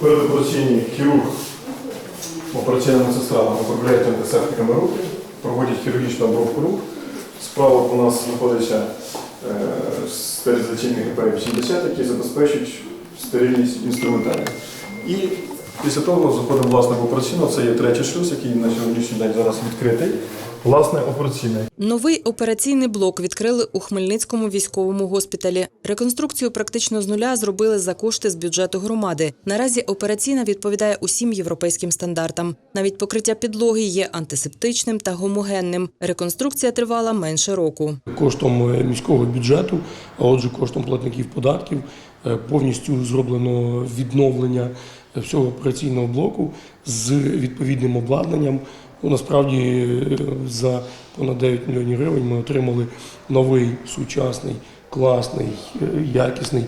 Передопераційний хірург, операційна медсестра обробляють антисептиками руки, проводять хірургічну обробку рук. Справа у нас знаходиться е, стерилізаційний ГП 70 який забезпечують стерильність інструментарію. І після того заходимо власне в операційну. Це є третій шлюз, який на сьогоднішній день зараз відкритий. Власне, операційний. Новий операційний блок відкрили у Хмельницькому військовому госпіталі. Реконструкцію практично з нуля зробили за кошти з бюджету громади. Наразі операційна відповідає усім європейським стандартам. Навіть покриття підлоги є антисептичним та гомогенним. Реконструкція тривала менше року. коштом е, міського бюджету, а отже, коштом платників податків, е, повністю зроблено відновлення всього операційного блоку з відповідним обладнанням. Ну, насправді е, за понад 9 мільйонів гривень ми отримали новий сучасний, класний, е, якісний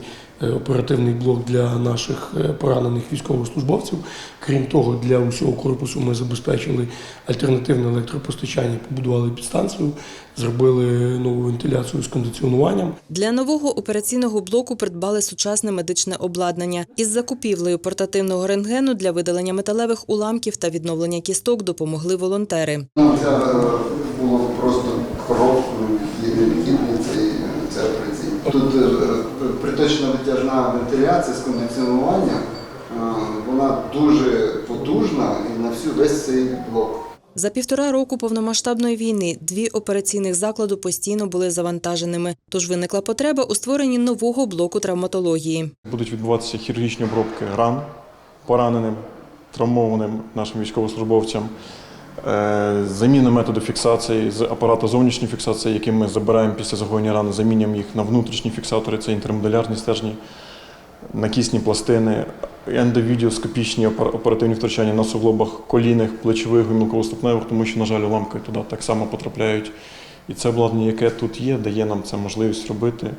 оперативний блок для наших е, поранених військовослужбовців. Крім того, для усього корпусу ми забезпечили альтернативне електропостачання, побудували підстанцію, зробили нову вентиляцію з кондиціонуванням. Для нового операційного блоку придбали сучасне медичне обладнання. Із закупівлею портативного рентгену для видалення металевих уламків та відновлення кісток допомогли волонтери. Ну, це е, було просто крок і необхідний цей, ця операційна. Тут е, приточна вентиляція з кондиціонуванням, е, вона дуже потужна і на всю весь цей блок. За півтора року повномасштабної війни дві операційних закладу постійно були завантаженими. Тож виникла потреба у створенні нового блоку травматології. Будуть відбуватися хірургічні обробки ран пораненим, травмованим нашим військовослужбовцям. Е, Заміна методу фіксації з апарату зовнішньої фіксації, який ми забираємо після загоєння рани, замінюємо їх на внутрішні фіксатори, це інтермодулярні стержні, накісні пластини, ендовідіоскопічні оперативні втручання на суглобах колінних, плечових, гомілково-ступневих, тому що, на жаль, уламки туди так само потрапляють. І це обладнання, яке тут є, дає нам це можливість робити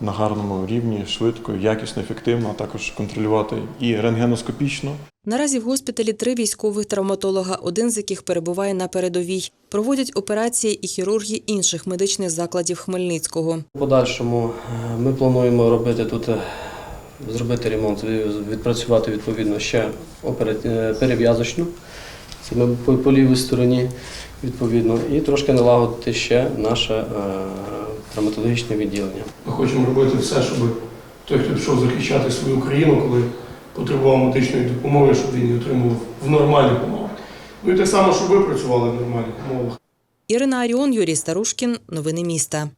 на гарному рівні, швидко, якісно, ефективно, а також контролювати і рентгеноскопічно. Наразі в госпіталі три військових травматолога, один з яких перебуває на передовій. Проводять операції і хірурги інших медичних закладів Хмельницького. У подальшому е, ми плануємо робити тут, е, зробити ремонт, е, відпрацювати відповідно ще перев'язочну, це ми по, лівій стороні відповідно, і трошки налагодити ще наше травматологічне відділення. Ми хочемо робити все, щоб той, хто пішов захищати свою країну, коли потребував медичної допомоги, щоб він її отримував в нормальних умовах. Ну і так само, щоб ви працювали в нормальних умовах. Ірина Аріон, Юрій Старушкін. Новини міста.